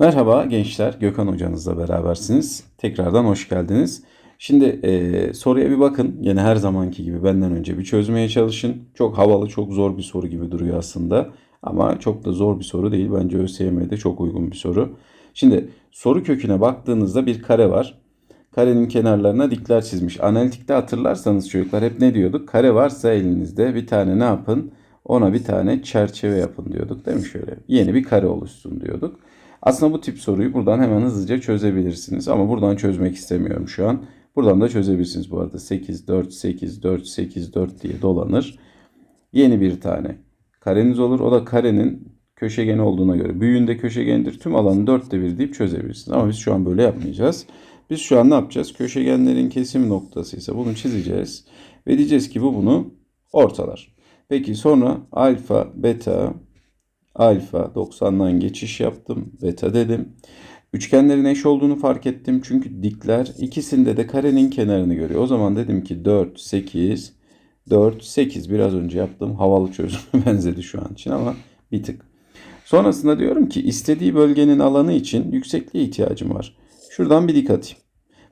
Merhaba gençler, Gökhan hocanızla berabersiniz. Tekrardan hoş geldiniz. Şimdi e, soruya bir bakın. Yine her zamanki gibi benden önce bir çözmeye çalışın. Çok havalı, çok zor bir soru gibi duruyor aslında. Ama çok da zor bir soru değil. Bence ÖSYM'de çok uygun bir soru. Şimdi soru köküne baktığınızda bir kare var. Karenin kenarlarına dikler çizmiş. Analitikte hatırlarsanız çocuklar hep ne diyorduk? Kare varsa elinizde bir tane ne yapın? Ona bir tane çerçeve yapın diyorduk değil mi şöyle? Yeni bir kare oluşsun diyorduk. Aslında bu tip soruyu buradan hemen hızlıca çözebilirsiniz. Ama buradan çözmek istemiyorum şu an. Buradan da çözebilirsiniz bu arada. 8, 4, 8, 4, 8, 4 diye dolanır. Yeni bir tane kareniz olur. O da karenin köşegeni olduğuna göre. Büyüğünde köşegendir. Tüm alanı dörtte bir deyip çözebilirsiniz. Ama biz şu an böyle yapmayacağız. Biz şu an ne yapacağız? Köşegenlerin kesim noktası ise bunu çizeceğiz. Ve diyeceğiz ki bu bunu ortalar. Peki sonra alfa, beta, alfa 90'dan geçiş yaptım. Beta dedim. Üçgenlerin eş olduğunu fark ettim. Çünkü dikler ikisinde de karenin kenarını görüyor. O zaman dedim ki 4, 8, 4, 8 biraz önce yaptığım havalı çözüme benzedi şu an için ama bir tık. Sonrasında diyorum ki istediği bölgenin alanı için yüksekliğe ihtiyacım var. Şuradan bir dik atayım.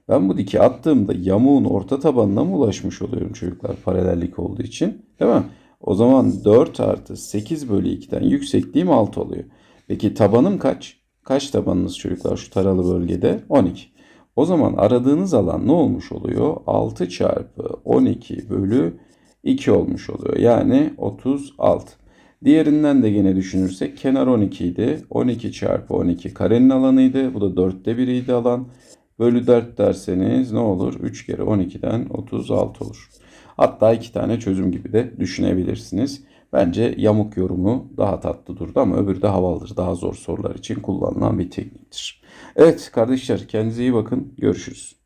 Ben bu diki attığımda yamuğun orta tabanına mı ulaşmış oluyorum çocuklar paralellik olduğu için? Değil mi? O zaman 4 artı 8 bölü 2'den yüksekliğim 6 oluyor. Peki tabanım kaç? Kaç tabanınız çocuklar şu taralı bölgede? 12. O zaman aradığınız alan ne olmuş oluyor? 6 çarpı 12 bölü 2 olmuş oluyor. Yani 36. Diğerinden de gene düşünürsek kenar 12 idi. 12 çarpı 12 karenin alanıydı. Bu da 4'te 1'iydi alan. Bölü 4 derseniz ne olur? 3 kere 12'den 36 olur. Hatta iki tane çözüm gibi de düşünebilirsiniz. Bence yamuk yorumu daha tatlı durdu ama öbürü de havalıdır. Daha zor sorular için kullanılan bir tekniktir. Evet kardeşler kendinize iyi bakın. Görüşürüz.